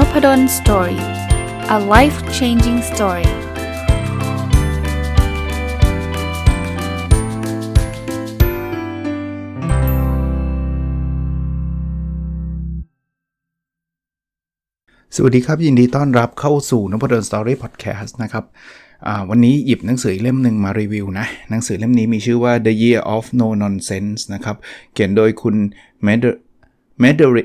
n o p ด d o สตอรี่ a life changing story สวัสดีครับ ยินดีต้อนรับเข้าสู่นพดลสตอรี่พอดแคสต์นะครับวันนี้หยิบหนังสือเล่มหนึ่งมารีวิวนะ หนังสือเล่มนี้มีชื่อว่า The Year of No Nonsense นะครับ เขียนโดยคุณ m e d e r i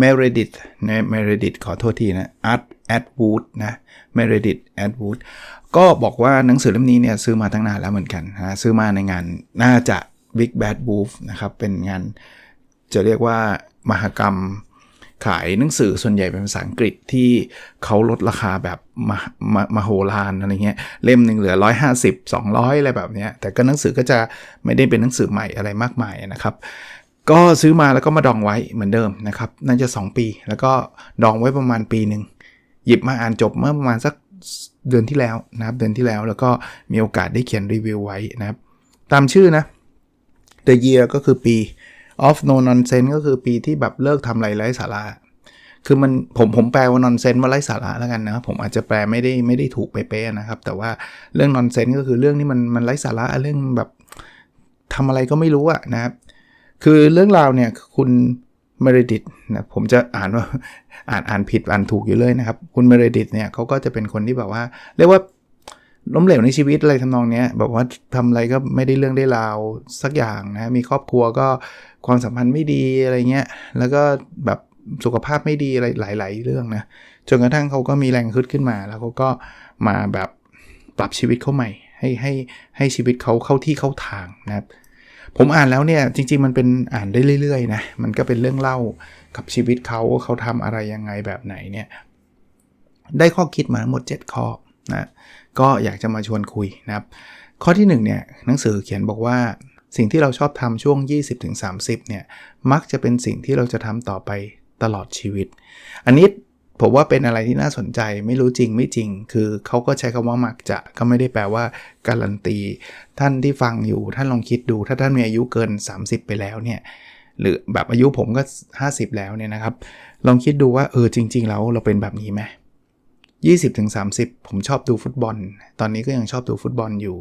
m e r e d i t นะ m e r e d i t ขอโทษทีนะ Art Atwood นะ Meredith Atwood ก็บอกว่าหนังสือเล่มนี้เนี่ยซื้อมาตั้งนานแล้วเหมือนกันนะซื้อมาในงานน่าจะ Big Bad Wolf นะครับ เป็นงานจะเรียกว่ามหกรรมขายหนังสือส่วนใหญ่เป็นภาษาอังกฤษที่เขาลดราคาแบบมามมโหฬารอะไรเงี้ยเล่มหนึ่งเหลือ 150 200 อะไรแบบเนี้ยแต่ก็หนังสือก็จะไม่ได้เป็นหนังสือใหม่อะไรมากมายนะครับ ก็ซื้อมาแล้วก็มาดองไว้เหมือนเดิมนะครับน่าจะ 2 ปี แล้วก็ดองไว้ประมาณปีหนึ่งหยิบมาอ่านจบเมื่อประมาณสักเดือนที่แล้วนะครับเดือนที่แล้วแล้วก็มีโอกาสได้เขียนรีวิวไว้นะครับ ตามชื่อนะ The Year ก็คือปี of No Nonsense ก็คือปีที่แบบเลิกทำไรไร้สาระคือมันผมผมแปลว่า nonsense ว่าไร้สาระแล้วกันนะผมอาจจะแปลไม่ได้ไม่ได้ถูกเป๊ะๆนะครับ แต่ว่าเรื่อง nonsense ก็คือเรื่องนี้มันมันไร้สาระเรื่องแบบทำอะไรก็ไม่รู้อะนะครับ คือเรื่องราวเนี่ยคุณเมเรดิตนะผมจะอ่านว่าอ่านอ่านผิดอ่านถูกอยู่เลยนะครับ คุณเมเรดิตเนี่ยเขาก็จะเป็นคนที่แบบว่า เรียกว่าล้มเหลวในชีวิตอะไรทำนองเนี้แบบว่าทำอะไรก็ไม่ได้เรื่องได้ราวสักอย่างนะมีครอบครัวก็ความสัมพันธ์ไม่ดีอะไรเงี้ยแล้วก็แบบสุขภาพไม่ดีอะไรหลาย ๆ เรื่องนะจนกระทั่งเขาก็มีแรงขึ้นขึ้นมา แล้วเขาก็มาแบบปรับชีวิตเขาใหม่ ให้ให้ให้ชีวิตเขาเข้าที่เข้าทางนะครับ ผมอ่านแล้วเนี่ยจริง ๆ มันเป็นอ่านได้เรื่อยๆนะมันก็เป็นเรื่องเล่ากับชีวิตเขาเขาทำอะไรยังไงแบบไหนเนี่ยได้ข้อคิดมาทั้งหมด 7 ข้อนะก็อยากจะมาชวนคุยนะครับ ข้อที่1เนี่ยหนังสือเขียนบอกว่าสิ่งที่เราชอบทำช่วง 20-30เนี่ยมักจะเป็นสิ่งที่เราจะทำต่อไปตลอดชีวิต อันนี้ ผมว่าเป็นอะไรที่น่าสนใจไม่รู้จริงไม่จริง คือเขาก็ใช้คำว่ามักจะก็ไม่ได้แปลว่าการันตี ท่านที่ฟังอยู่ท่านลองคิดดู ถ้าท่านมีอายุเกิน 30 ไปแล้วเนี่ยหรือแบบอายุผมก็ 50 แล้วเนี่ยนะครับ ลองคิดดูว่าเออจริง ๆ แล้วเราเป็นแบบนี้ไหม20-30ผมชอบดูฟุตบอล ตอนนี้ก็ยังชอบดูฟุตบอลอยู่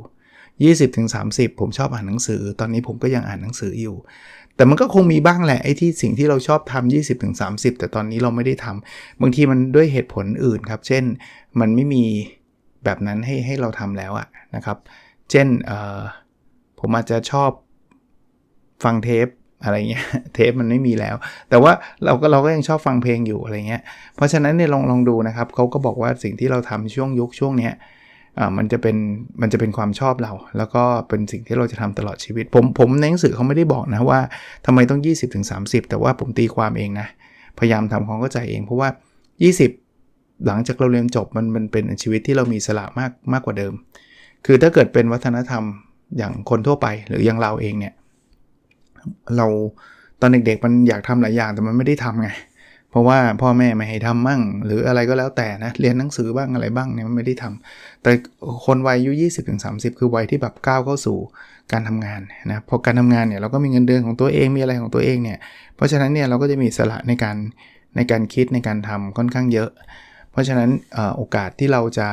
20-30 ผมชอบอ่านหนังสือ ตอนนี้ผมก็ยังอ่านหนังสืออยู่ แต่มันก็คงมีบ้างแหละไอ้ที่สิ่งที่เราชอบทำ20-30 แต่ตอนนี้เราไม่ได้ทำบางทีมันด้วยเหตุผลอื่นครับ เช่นมันไม่มีแบบนั้นให้ให้เราทำแล้วอะนะครับ เช่นผมอาจจะชอบฟังเทปอะไรเงี้ยเทปมันไม่มีแล้ว แต่ว่าเราก็เราก็ยังชอบฟังเพลงอยู่อะไรเงี้ยเพราะฉะนั้นเนี่ยลองลองดูนะครับเขาก็บอกว่าสิ่งที่เราทำช่วงยุคช่วงเนี้ย อ่ามันจะเป็นมันจะเป็นความชอบเรา แล้วก็เป็นสิ่งที่เราจะทำตลอดชีวิต ผมผมในหนังสือเขาไม่ได้บอกนะว่าทำไมต้อง 20-30 แต่ว่าผมตีความเองนะ พยายามทำความเข้าใจเอง เพราะว่า 20 หลังจากเราเรียนจบมันมันเป็นชีวิตที่เรามีสละมากมากกว่าเดิม คือถ้าเกิดเป็นวัฒนธรรมอย่างคนทั่วไปหรืออย่างเราเองเนี่ยเราตอนเด็กๆมันอยากทำหลายอย่างแต่มันไม่ได้ทำไง เพราะว่าพ่อแม่ไม่ให้ทำมั่ง หรืออะไรก็แล้วแต่นะ เรียนหนังสือบ้างอะไรบ้างเนี่ยมันไม่ได้ทำแต่คนวัยอายุ 20-30 คือวัยที่แบบก้าวเข้าสู่การทำงานนะพอการทำงานเนี่ยเราก็มีเงินเดือนของตัวเองมีอะไรของตัวเองเนี่ย เพราะฉะนั้นเนี่ยเราก็จะมีสละในการในการคิดในการทำค่อนข้างเยอะ เพราะฉะนั้นโอกาสที่เราจะ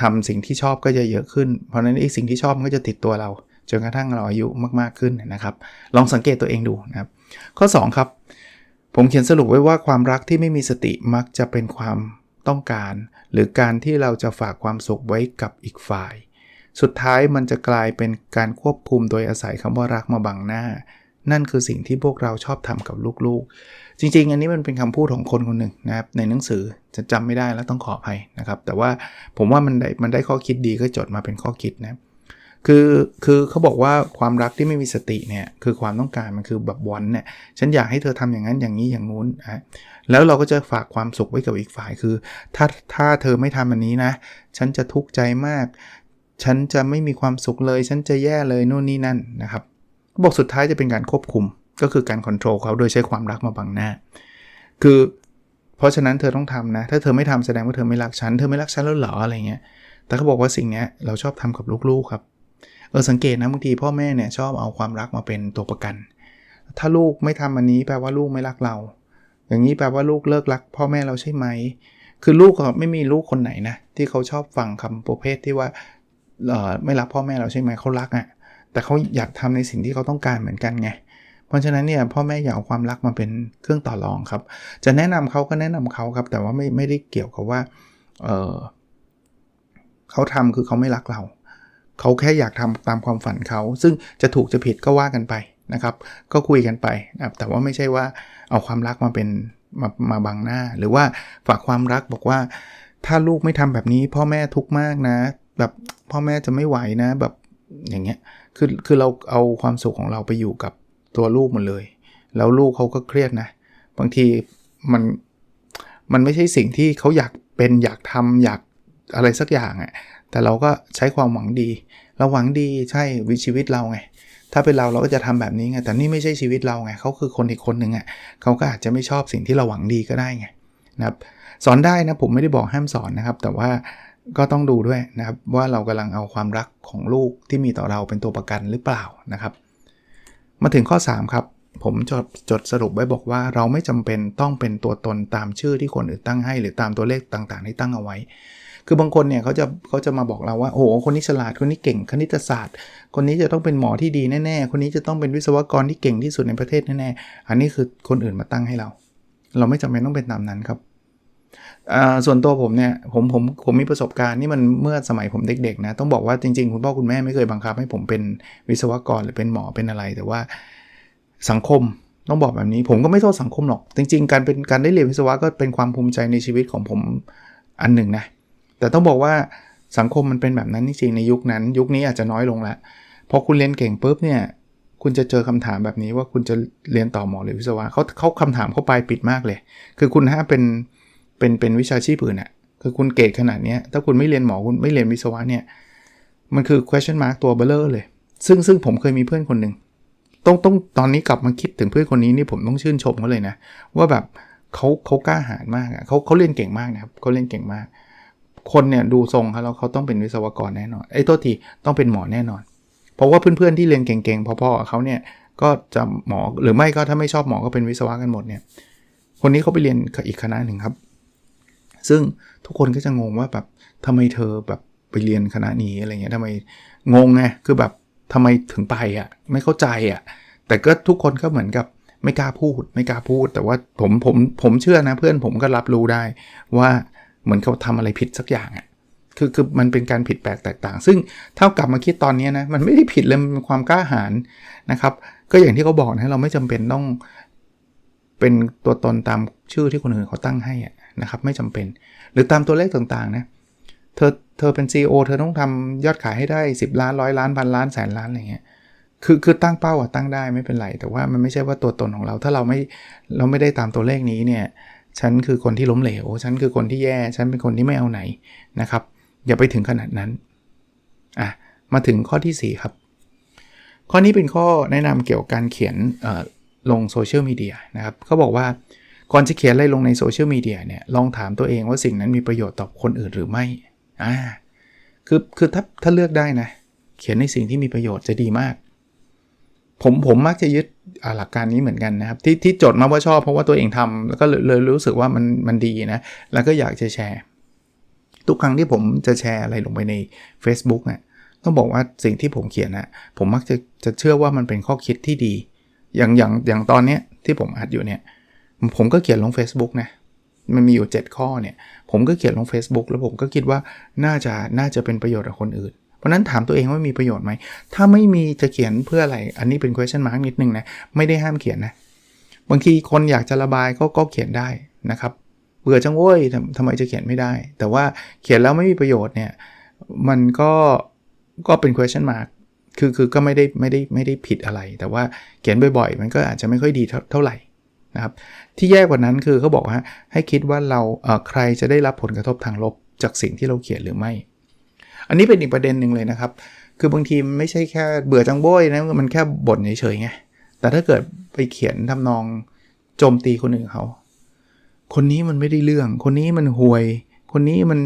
ทำสิ่งที่ชอบก็จะเยอะขึ้น เพราะฉะนั้นไอ้สิ่งที่ชอบมันก็จะติดตัวเราจนกระทั่งเราอายุมากๆขึ้นนะครับ ลองสังเกตตัวเองดูนะครับ ข้อ 2 ครับ ผมเขียนสรุปไว้ว่าความรักที่ไม่มีสติมักจะเป็นความต้องการ หรือการที่เราจะฝากความสุขไว้กับอีกฝ่าย สุดท้ายมันจะกลายเป็นการควบคุมโดยอาศัยคำว่ารักมาบังหน้า นั่นคือสิ่งที่พวกเราชอบทำกับลูกๆ จริงๆ อันนี้มันเป็นคำพูดของคนคนหนึ่งนะครับ ในหนังสือจะจำไม่ได้แล้วต้องขออภัยนะครับ แต่ว่าผมว่ามันได้มันได้ข้อคิดดีก็จดมาเป็นข้อคิดนะคื คือคือเขาบอกว่าความรักที่ไม่มีสติเนี่ยคือความต้องการมันคือแบบวอนเนี่ยฉันอยากให้เธอทำอย่างนั้นอย่างนี้อย่างงู้นนะแล้วเราก็จะฝากความสุขไว้กับอีกฝ่ายคือ ถ้าถ้าเธอไม่ทำอันนี้นะ ฉันจะทุกข์ใจมาก ฉันจะไม่มีความสุขเลย ฉันจะแย่เลยนู่นนี่นั่นนะครับบอกสุดท้ายจะเป็นการควบคุมก็คือการควบคุมเขาโดยใช้ความรักมาบังหน้า คือเพราะฉะนั้นเธอต้องทำนะ ถ้าเธอไม่ทำแสดงว่าเธอไม่รักฉัน เธอไม่รักฉันแล้วเหรออะไรเงี้ย แต่เขาบอกว่าสิ่งนี้เราชอบทำกับลูกๆครับ เออสังเกตนะบางทีพ่อแม่เนี่ยชอบเอาความรักมาเป็นตัวประกัน ถ้าลูกไม่ทำอันนี้แปลว่าลูกไม่รักเรา อย่างนี้แปลว่าลูกเลิกรัก พ่อแม่เราใช่ไหม คือลูกก็ไม่มีลูกคนไหนนะที่เขาชอบฟังคำประเภทที่ว่าเออไม่รักพ่อแม่เราใช่ไหมเขารักอะ่ะ แต่เขาอยากทำในสิ่งที่เขาต้องการเหมือนกันไง เพราะฉะนั้นเนี่ยพ่อแม่อยากเอาความรักมาเป็นเครื่องต่อรองครับ จะแนะนำเขาก็แนะนำเขาครับ แต่ว่าไม่ไม่ได้เกี่ยวกับว่าเออเขาทำคือเขาไม่รักเรา เขาแค่อยากทำตามความฝันเขา ซึ่งจะถูกจะผิดก็ว่ากันไปนะครับ ก็คุยกันไปนะแต่ว่าไม่ใช่ว่าเอาความรักมาเป็นมามาบังหน้า หรือว่าฝากความรักบอกว่า ถ้าลูกไม่ทำแบบนี้ พ่อแม่ทุกข์มากนะ แบบพ่อแม่จะไม่ไหวนะ แบบอย่างเงี้ยคือคือเราเอาความสุขของเราไปอยู่กับตัวลูกหมดเลย แล้วลูกเขาก็เครียดนะ บางทีมันมันไม่ใช่สิ่งที่เขาอยากเป็นอยากทำอยากอะไรสักอย่างอะ่ะ แต่เราก็ใช้ความหวังดี เราหวังดีใช่วิชีวิตเราไง ถ้าเป็นเราเราก็จะทำแบบนี้ไง แต่นี่ไม่ใช่ชีวิตเราไงเขาคือคนอีกคนหนึ่งอะ่ะเขาก็อาจจะไม่ชอบสิ่งที่เราหวังดีก็ได้ไงนะครับสอนได้นะผมไม่ได้บอกห้ามสอนนะครับ แต่ว่าก็ต้องดูด้วยนะครับว่าเรากำลังเอาความรักของลูกที่มีต่อเราเป็นตัวประกันหรือเปล่านะครับ มาถึงข้อ 3 ครับ ผมจดจดสรุปไว้บอกว่าเราไม่จำเป็นต้องเป็นตัวตนตามชื่อที่คนอื่นตั้งให้ หรือตามตัวเลขต่างๆที่ตั้งเอาไว้ คือบางคนเนี่ยเขาจะเขาจะมาบอกเราว่าโอ้โหคนนี้ฉลาดคนนี้เก่งคณิตศาสตร์ คนนี้จะต้องเป็นหมอที่ดีแน่ๆ คนนี้จะต้องเป็นวิศวกรที่เก่งที่สุดในประเทศแน่ๆ อันนี้คือคนอื่นมาตั้งให้เรา เราไม่จำเป็นต้องเป็นตามนั้นครับส่วนตัวผมเนี่ยผมผมผมมีประสบการณ์นี่มันเมื่อสมัยผมเด็กๆนะต้องบอกว่าจริงๆ คุณพ่อคุณแม่ไม่เคยบังคับให้ผมเป็นวิศวกรหรือเป็นหมอเป็นอะไร แต่ว่าสังคมต้องบอกแบบนี้ ผมก็ไม่โทษสังคมหรอก จริง ๆ การเป็นการได้เรียนวิศวะก็เป็นความภูมิใจในชีวิตของผมอันหนึ่งนะ แต่ต้องบอกว่าสังคมมันเป็นแบบนั้นจริงๆในยุคนั้น ยุคนี้อาจจะน้อยลงแล้วพอคุณเรียนเก่งปุ๊บเนี่ยคุณจะเจอคำถามแบบนี้ว่าคุณจะเรียนต่อหมอหรือวิศวะเขาเขาคำถามเข้าไปปิดมากเลย คือคุณถ้าเป็นเป็นเป็นวิชาชีพอื่นอะ่ะคือคุณเกรดขนาดนี้ถ้าคุณไม่เรียนหมอคุณไม่เรียนวิศวะเนี่ยมันคือ question mark ตัวเบลเลอร์เลย ซึ่งซึ่งผมเคยมีเพื่อนคนหนึ่งต้องต้องตอนนี้กลับมาคิดถึงเพื่อนคนนี้นี่ผมต้องชื่นชมเขาเลยนะ ว่าแบบเขาเขากล้าหาญมากเขาเขาเรียนเก่งมากนะครับเขาเรียนเก่งมาก คนเนี่ยดูทรงเขาแล้วเขาต้องเป็นวิศวกรแน่นอนไอ้ตัวทีต้องเป็นหมอแน่นอน เพราะว่าเพื่อนๆที่เรียนเก่งๆพอๆเขาเนี่ยก็จะหมอหรือไม่ก็ถ้าไม่ชอบหมอก็เป็นวิศวะกันหมดเนี่ยคนนี้เขาไปเรียนอีกคณะหนึ่งครับ ซึ่งทุกคนก็จะงงว่าแบบทำไมเธอแบบไปเรียนคณะนี้อะไรเงี้ยทำไมงงไงคือแบบทำไมถึงไปอะ่ะไม่เข้าใจอะ่ะแต่ก็ทุกคนก็เหมือนกับไม่กล้าพูด ไม่กล้าพูด แต่ว่าผมผมผมเชื่อนะเพื่อนผมก็รับรู้ได้ว่า เหมือนเขาทำอะไรผิดสักอย่างอะ่ะคือคือมันเป็นการผิดแปลกแตกต่าง ซึ่งเท่ากับมาคิดตอนนี้นะมันไม่ได้ผิดเลยมันเป็นความกล้าหาญนะครับ ก็อย่างที่เขาบอกนะเราไม่จำเป็นต้องเป็นตัวตนตามชื่อที่คนอื่นเขาตั้งให้นะครับ ไม่จำเป็น หรือตามตัวเลขต่างๆนะเธอเธอเป็น CEO เธอต้องทำยอดขายให้ได้ 10 ล้านร้อยล้านพันล้านแสนล้านอะไรเงี้ยคือคือตั้งเป้าอะตั้งได้ไม่เป็นไร แต่ว่ามันไม่ใช่ว่าตัวตนของเรา ถ้าเราไม่เราไม่ได้ตามตัวเลขนี้เนี่ย ฉันคือคนที่ล้มเหลว ฉันคือคนที่แย่ ฉันเป็นคนที่ไม่เอาไหนนะครับ อย่าไปถึงขนาดนั้น อะ มาถึงข้อที่ 4 ครับ ข้อนี้เป็นข้อแนะนำเกี่ยวกับการเขียนลงโซเชียลมีเดียนะครับเขาบอกว่าก่อนจะเขียนอะไรลงในโซเชียลมีเดียเนี่ย ลองถามตัวเองว่าสิ่งนั้นมีประโยชน์ต่อคนอื่นหรือไม่ อ่า คือ คือถ้า ถ้าเลือกได้นะ เขียนในสิ่งที่มีประโยชน์จะดีมาก ผมผมมักจะยึดหลักการนี้เหมือนกันนะครับ ที่ที่จดมาว่าชอบเพราะว่าตัวเองทำแล้วก็เลยรู้สึกว่ามันมันดีนะ แล้วก็อยากจะแชร์ ทุกครั้งที่ผมจะแชร์อะไรลงไปใน Facebook เนะี่ยต้องบอกว่าสิ่งที่ผมเขียนนะผมมักจะจะเชื่อว่ามันเป็นข้อคิดที่ดี อย่างอย่างอย่างตอนเนี้ยที่ผมอัดอยู่เนี่ย ผมก็เขียนลง Facebook นะมันมีอยู่ 7 ข้อเนี่ย ผมก็เขียนลง Facebook แล้วผมก็คิดว่าน่าจะน่าจะเป็นประโยชน์กับคนอื่น ราะนั้นถามตัวเองว่ามีประโยชน์ไหม ถ้าไม่มีจะเขียนเพื่ออะไร อันนี้เป็น question mark นิดนึงนะ ไม่ได้ห้ามเขียนนะ บางทีคนอยากจะระบายก็ก็เขียนได้นะครับ เบื่อจังโว้ยทำทำไมจะเขียนไม่ได้ แต่ว่าเขียนแล้วไม่มีประโยชน์เนี่ย มันก็ก็เป็น question mark คือคือก็ไม่ได้ไม่ได้ไม่ได้ผิดอะไร แต่ว่าเขียนบ่อยๆ มันก็อาจจะไม่ค่อยดีเท่าไหร่นะครับ ที่แย่กว่านั้นคือเขาบอกว่าให้คิดว่าเราเใครจะได้รับผลกระทบทางลบจากสิ่งที่เราเขียนหรือไม่ อันนี้เป็นอีกประเด็นหนึ่งเลยนะครับ คือบางทีไม่ใช่แค่เบื่อจังโบยนะมันแค่บ่นเฉยๆไงแต่ถ้าเกิดไปเขียนทำนองโจมตีคนอื่นเขาคนนี้มันไม่ได้เรื่อง คนนี้มันห่วย คนนี้มัน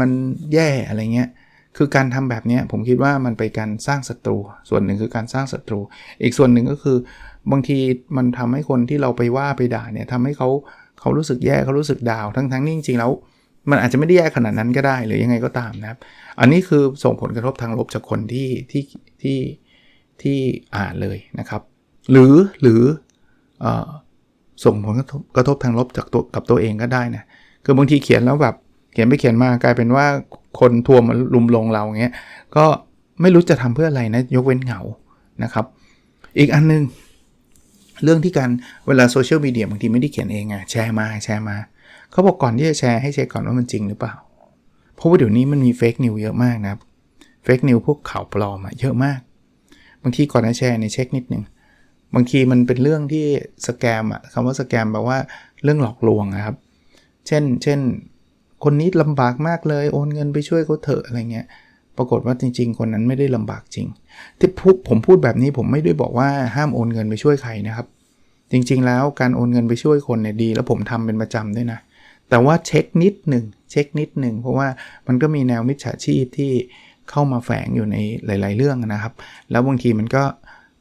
มันแย่อะไรเงี้ย คือการทำแบบนี้ผมคิดว่ามันไปการสร้างศัตรู ส่วนหนึ่งคือการสร้างศัตรู อีกส่วนหนึ่งก็คือบางทีมันทำให้คนที่เราไปว่าไปด่าเนี่ยทำให้เขาเขารู้สึกแย่เขารู้สึกดาว ทั้งทั้งนี่จริงๆแล้ว มันอาจจะไม่ได้แย่ขนาดนั้นก็ได้หรือยังไงก็ตามนะครับ อันนี้คือส่งผลกระทบทางลบจากคนที่ที่ที่ที่อ่านเลยนะครับ หรือหรืออส่งผลกระทบกระทบทางลบจากตัวกับตัวเองก็ได้นะคือบางทีเขียนแล้วแบบเขียนไปเขียนมากลายเป็นว่าคนทัวร์มาลุมลงเราเงี้ยก็ไม่รู้จะทำเพื่ออะไรนะยกเว้นเหงานะครับ อีกอันนึง เรื่องที่การเวลาโซเชียลมีเดียบางทีไม่ได้เขียนเองอะแชร์มาแชร์มา เขาบอกก่อนที่จะแชร์ให้เช็คก่อนว่ามันจริงหรือเปล่า เพราะว่าเดี๋ยวนี้มันมีเฟกนิวเยอะมากนะครับเฟกนิวพวกข่าวปลอมอะเยอะมาก บางทีก่อนจะแชร์เนี่ยเช็คนิดนึงบางทีมันเป็นเรื่องที่สแกมอะคำว่าสแกมแปลว่าเรื่องหลอกลวงนะครับ เช่น เช่น คนนี้ลำบากมากเลยโอนเงินไปช่วยเขาเถอะอะไรเงี้ย ปรากฏว่าจริง ๆ คนนั้นไม่ได้ลำบากจริง ที่พูดผมพูดแบบนี้ผมไม่ได้บอกว่าห้ามโอนเงินไปช่วยใครนะครับ จริง ๆ แล้วการโอนเงินไปช่วยคนเนี่ยดี แล้วผมทำเป็นประจำด้วยนะ แต่ว่าเช็คนิดหนึ่งเช็คนิดหนึ่งเพราะว่ามันก็มีแนวมิจฉาชีพที่เข้ามาแฝงอยู่ในหลาย ๆ เรื่องนะครับ แล้วบางทีมันก็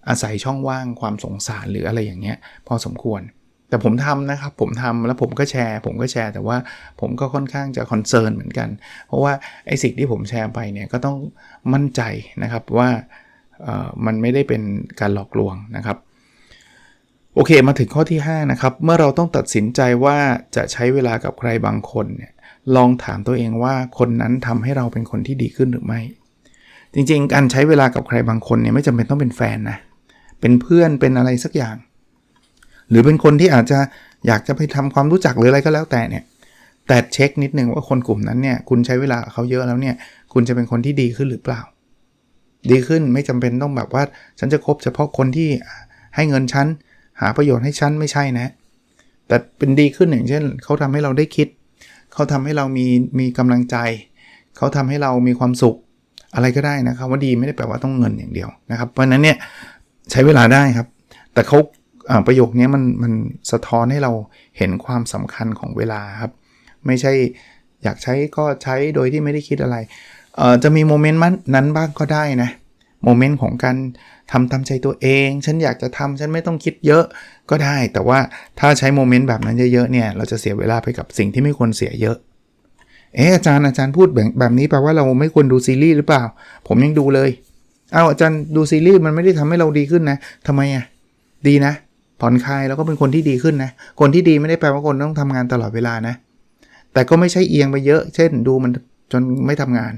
อาศัยช่องว่างความสงสารหรืออะไรอย่างเงี้ยพอสมควร แต่ผมทำนะครับ ผมทำแล้วผมก็แชร์ ผมก็แชร์ แต่ว่าผมก็ค่อนข้างจะคอนเซิร์นเหมือนกัน เพราะว่าไอ้สิ่งที่ผมแชร์ไปเนี่ยก็ต้องมั่นใจนะครับว่ามันไม่ได้เป็นการหลอกลวงนะครับ โอเคมาถึงข้อที่ 5 นะครับ เมื่อเราต้องตัดสินใจว่าจะใช้เวลากับใครบางคนเนี่ยลองถามตัวเองว่าคนนั้นทำให้เราเป็นคนที่ดีขึ้นหรือไม่ จริงๆ การใช้เวลากับใครบางคนเนี่ยไม่จำเป็นต้องเป็นแฟนนะเป็นเพื่อนเป็นอะไรสักอย่าง หรือเป็นคนที่อาจจะอยากจะไปทำความรู้จักหรืออะไรก็แล้วแต่เนี่ยแต่เช็คนิดนึงว่าคนกลุ่มนั้นเนี่ยคุณใช้เวลาเขาเยอะแล้วเนี่ยคุณจะเป็นคนที่ดีขึ้นหรือเปล่า ดีขึ้นไม่จำเป็นต้องแบบว่าฉันจะคบเฉพาะคนที่ให้เงินฉัน หาประโยชน์ให้ฉันไม่ใช่นะ แต่เป็นดีขึ้นอย่างเช่น เขาทำให้เราได้คิด เขาทำให้เรามีมีกำลังใจ เขาทำให้เรามีความสุขอะไรก็ได้นะครับว่าดีไม่ได้แปลว่าต้องเงินอย่างเดียวนะครับ เพราะนั้นเนี่ยใช้เวลาได้ครับ แต่เขาประโยคนี้มันมันสะท้อนให้เราเห็นความสำคัญของเวลาครับ ไม่ใช่อยากใช้ก็ใช้โดยที่ไม่ได้คิดอะไรจะมีโมเมนต์นั้นบ้างก็ได้นะ โมเมนต์ของการทำตามใจตัวเอง ฉันอยากจะทำฉันไม่ต้องคิดเยอะก็ได้ แต่ว่าถ้าใช้โมเมนต์แบบนั้นเยอะๆเนี่ยเราจะเสียเวลาไปกับสิ่งที่ไม่ควรเสียเยอะ เอออาจารย์อาจารย์พูดแบบแบบนี้แปลว่าเราไม่ควรดูซีรีส์หรือเปล่า ผมยังดูเลยเอาอาจารย์ดูซีรีส์มันไม่ได้ทำให้เราดีขึ้นนะทำไมอะดีนะผ่อนคลายแล้วก็เป็นคนที่ดีขึ้นนะ คนที่ดีไม่ได้แปลว่าคนต้องทำงานตลอดเวลานะ แต่ก็ไม่ใช่เอียงไปเยอะ เช่น ดูมันจนไม่ทำงาน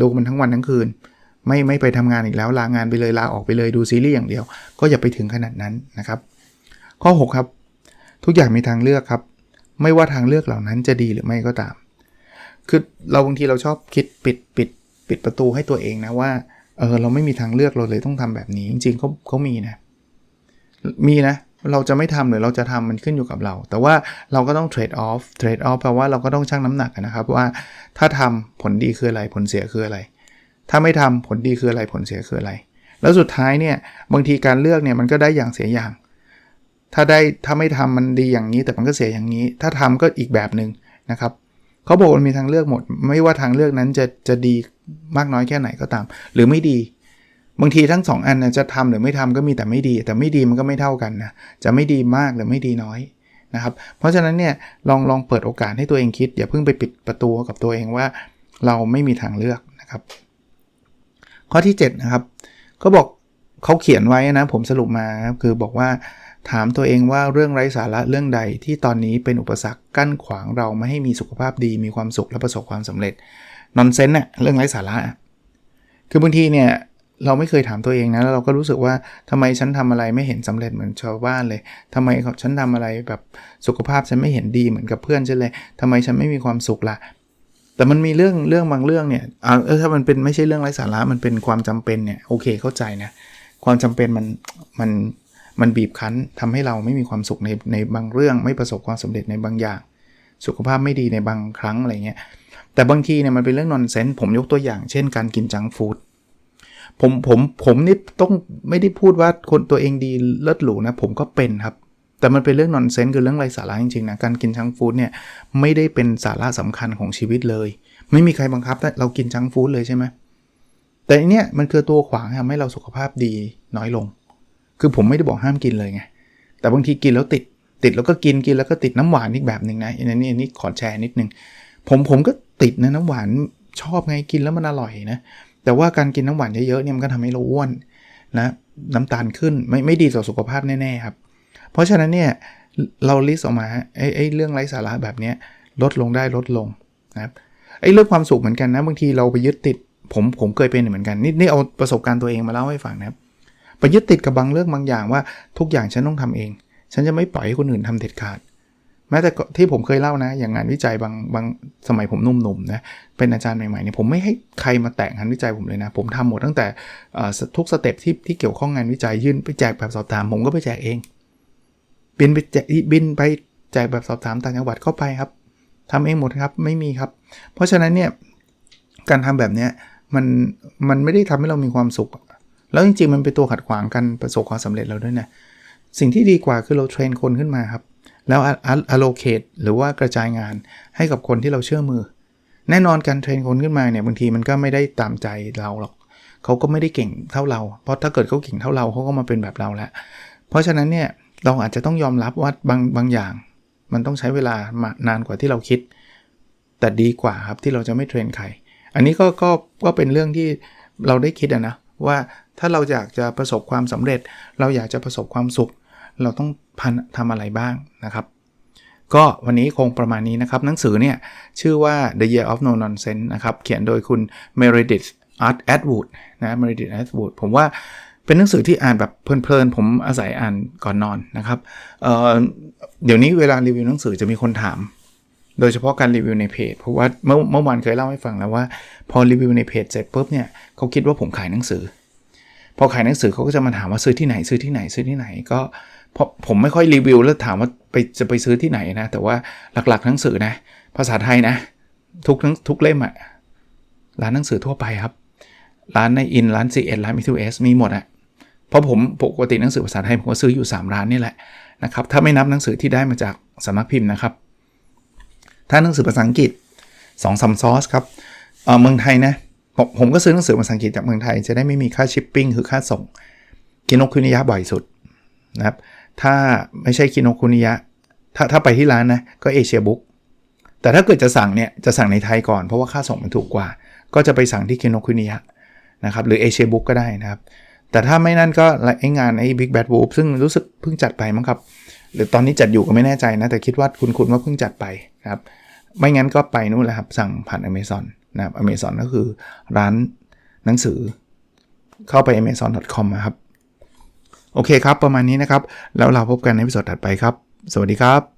ดูมันทั้งวันทั้งคืน ไม่ไม่ไปทำงานอีกแล้วลางานไปเลยลาออกไปเลยดูซีรีส์อย่างเดียว ก็อย่าไปถึงขนาดนั้นนะครับ ข้อ 6 ครับ ทุกอย่างมีทางเลือกครับ ไม่ว่าทางเลือกเหล่านั้นจะดีหรือไม่ก็ตาม คือเราบางทีเราชอบคิดปิดปิดปิดประตูให้ตัวเองนะว่าเออเราไม่มีทางเลือกเราเลยต้องทำแบบนี้ จริงๆเขาเขามีนะมีนะเราจะไม่ทำหรือเราจะทำมันขึ้นอยู่กับเรา แต่ว่าเราก็ต้องเทรดออฟเทรดออฟแปลว่าเราก็ต้องชั่งน้ำหนักนะครับว่าถ้าทำผลดีคืออะไรผลเสียคืออะไร ถ้าไม่ทำผลดีคืออะไรผลเสียคืออะไร แล้วสุดท้ายเนี่ยบางทีการเลือกเนี่ยมันก็ได้อย่างเสียอย่าง ถ้าได้ถ้าไม่ทำมันดีอย่างนี้แต่มันก็เสียอย่างนี้ ถ้าทำก็อีกแบบหนึ่งนะครับเขาบอกมันมีทางเลือกหมด ไม่ว่าทางเลือกนั้นจะจะดีมากน้อยแค่ไหนก็ตาม หรือไม่ดีบางทีทั้ง 2 อันนะจะทำหรือไม่ทำก็มีแต่ไม่ดี แต่ไม่ดีมันก็ไม่เท่ากันนะจะไม่ดีมากหรือไม่ดีน้อยนะครับ เพราะฉะนั้นเนี่ยลองลองเปิดโอกาสให้ตัวเองคิด อย่าเพิ่งไปปิดประตูกับตัวเองว่า เราไม่มีทางเลือกนะครับ ข้อที่ 7 นะครับเขาบอกเขาเขียนไว้นะ ผมสรุปมาคือบอกว่าถามตัวเองว่าเรื่องไร้สาระเรื่องใดที่ตอนนี้เป็นอุปสรรคกั้นขวางเราไม่ให้มีสุขภาพดีมีความสุขและประสบความสำเร็จนอนเซนต์น่ะเรื่องไร้สาระ คือบางทีเนี่ยเราไม่เคยถามตัวเองนะแล้วเราก็รู้สึกว่าทำไมฉันทำอะไรไม่เห็นสำเร็จเหมือนชาวบ้านเลยทำไมฉันทำอะไรแบบสุขภาพฉันไม่เห็นดีเหมือนกับเพื่อนฉันเลยทำไมฉันไม่มีความสุขละ่ะ แต่มันมีเรื่องเรื่องบางเรื่องเนี่ยเออถ้ามันเป็นไม่ใช่เรื่องไร้สาระมันเป็นความจำเป็นเนี่ยโอเคเข้าใจนะความจำเป็นมันมันมันบีบคั้นทำให้เราไม่มีความสุขในในบางเรื่อง ไม่ประสบความสำเร็จในบางอย่าง สุขภาพไม่ดีในบางครั้งอะไรเงี้ยแต่บางทีเนี่ยมันเป็นเรื่องนอนเซนส์ผมยกตัวอย่าง เช่นการกินจังฟู้ดผมผมผมนี่ต้องไม่ได้พูดว่าคนตัวเองดีเลิศหรูนะผมก็เป็นครับ แต่มันเป็นเรื่องนอนเซนส์คือเรื่องไร้สาระจริงๆนะการกินจังฟู้ดเนี่ยไม่ได้เป็นสาระสำคัญของชีวิตเลย ไม่มีใครบังคับเรากินจังฟู้ดเลยใช่ไหมแต่อันเนี้ยมันคือตัวขวางทำให้เราสุขภาพดีน้อยลง คือผมไม่ได้บอกห้ามกินเลยไงแต่บางทีกินแล้วติดติดแล้วก็กินกินแล้วก็ติดน้ำหวานอีกแบบหนึ่งนะอันนี้อันนี้ขอแชร์นิดนึงผมผมก็ติดนะน้ำหวานชอบไงกินแล้วมันอร่อยนะแต่ว่าการกินน้ำหวานเยอะๆเนี่ยมันก็ทำให้เราอ้วนนะน้ำตาลขึ้นไม่ไม่ดีต่อสุขภาพแน่ๆครับ เพราะฉะนั้นเนี่ยเราลิสต์ออกมาไอ้ไอ้เรื่องไร้สาระแบบนี้ลดลงได้ลดลงนะครับไอ้เรื่องความสุขเหมือนกันนะบางทีเราไปยึดติดผมผมเคยเป็นเหมือนกันนี่นี่เอาประสบการณ์ตัวเองมาเล่าให้ฟังนะครับไปยึดติดกับบางเรื่องบางอย่างว่าทุกอย่างฉันต้องทำเอง ฉันจะไม่ปล่อยให้คนอื่นทำเด็ดขาด แม้แต่ที่ผมเคยเล่านะ อย่างงานวิจัยบางบางสมัยผมหนุ่มๆนะเป็นอาจารย์ใหม่ๆเนี่ยผมไม่ให้ใครมาแตะงานวิจัยผมเลยนะ ผมทำหมดตั้งแต่ทุกสเต็ปที่ที่เกี่ยวข้องงานวิจัยยื่นไปแจกแบบสอบถามผมก็ไปแจกเอง บินไปแจกบินไปแจกแบบสอบถามต่างจังหวัดเข้าไปครับทำเองหมดครับไม่มีครับ เพราะฉะนั้นเนี่ยการทำแบบเนี้ยมันมันไม่ได้ทำให้เรามีความสุข แล้วจริงๆมันเป็นตัวขัดขวางการประสบความสำเร็จเราด้วยนะสิ่งที่ดีกว่าคือเราเทรนคนขึ้นมาครับ แล้ว allocate หรือว่ากระจายงานให้กับคนที่เราเชื่อมือ แน่นอนการเทรนคนขึ้นมาเนี่ยบางทีมันก็ไม่ได้ตามใจเราหรอกเขาก็ไม่ได้เก่งเท่าเรา เพราะถ้าเกิดเขาเก่งเท่าเราเขาก็มาเป็นแบบเราแล้ว เพราะฉะนั้นเนี่ย เราอาจจะต้องยอมรับว่าบางบางอย่าง มันต้องใช้เวลามานานกว่าที่เราคิด แต่ดีกว่าครับที่เราจะไม่เทรนใคร อันนี้ก็ก็ก็เป็นเรื่องที่เราได้คิดอะนะว่าถ้าเราอยากจะประสบความสำเร็จ เราอยากจะประสบความสุข เราต้องพันทำอะไรบ้างนะครับ ก็วันนี้คงประมาณนี้นะครับ หนังสือเนี่ย ชื่อว่า The Year of No Nonsense นะครับ เขียนโดยคุณ Meredith Art Atwood นะ Meredith Atwood ผมว่า เป็นหนังสือที่อ่านแบบเพลินๆ ผมอาศัยอ่านก่อนนอนนะครับเเดี๋ยวนี้เวลารีวิวหนังสือจะมีคนถาม โดยเฉพาะการรีวิวในเพจ เพราะว่าเมื่อเมื่อวานเคยเล่าให้ฟังแล้วว่า พอรีวิวในเพจเสร็จปุ๊บเนี่ยเขาคิดว่าผมขายหนังสือ พอขายหนังสือเขาก็จะมาถามว่าซื้อที่ไหนซื้อที่ไหนซื้อที่ไหนก็เพราะผมไม่ค่อยรีวิวแล้วถามว่าไปจะไปซื้อที่ไหนนะ แต่ว่าหลักๆหนังสือนะ ภาษาไทยนะ ทุกทุกเล่มอะร้านหนังสือทั่วไปครับ ร้านในอินร้าน c ีร้านมิทูเอสมีหมดอะ เพราะผมปกติหนังสือภาษาไทยผมก็ซื้ออยู่ 3 ร้านนี่แหละนะครับถ้าไม่นับหนังสือที่ได้มาจากสำนักพิมพ์นะครับ ถ้าหนังสือภาษาอังกฤษ2องสามซอสครับเเมืองไทยนะผมผมก็ซื้อหนังสือภาษาอังกฤษจากเมืองไทย จะได้ไม่มีค่าชิปปิ้งคือค่าส่งกินกคุนิยะบ่อยสุดนะครับถ้าไม่ใช่คิโนคุนิยะถ้าถ้าไปที่ร้านนะก็เอเชียบุ๊กแต่ถ้าเกิดจะสั่งเนี่ยจะสั่งในไทยก่อนเพราะว่าค่าส่งมันถูกกว่า ก็จะไปสั่งที่คิโนคุนิยะนะครับหรือเอเชียบุ๊กก็ได้นะครับ แต่ถ้าไม่นั่นก็ไอ้งานไอ้ Big Bad Wolf ซึ่งรู้สึกเพิ่งจัดไปมั้งครับ หรือตอนนี้จัดอยู่ก็ไม่แน่ใจนะ แต่คิดว่าคุณคุณว่าเพิ่งจัดไปนะครับ ไม่งั้นก็ไปนู่นแหละครับ สั่งผ่าน Amazon นะครับ Amazon ก็คือร้านหนังสือ เข้าไป amazon.com นะครับ โอเคครับ ประมาณนี้นะครับ แล้วเราพบกันในวิดีโอถัดไปครับ สวัสดีครับ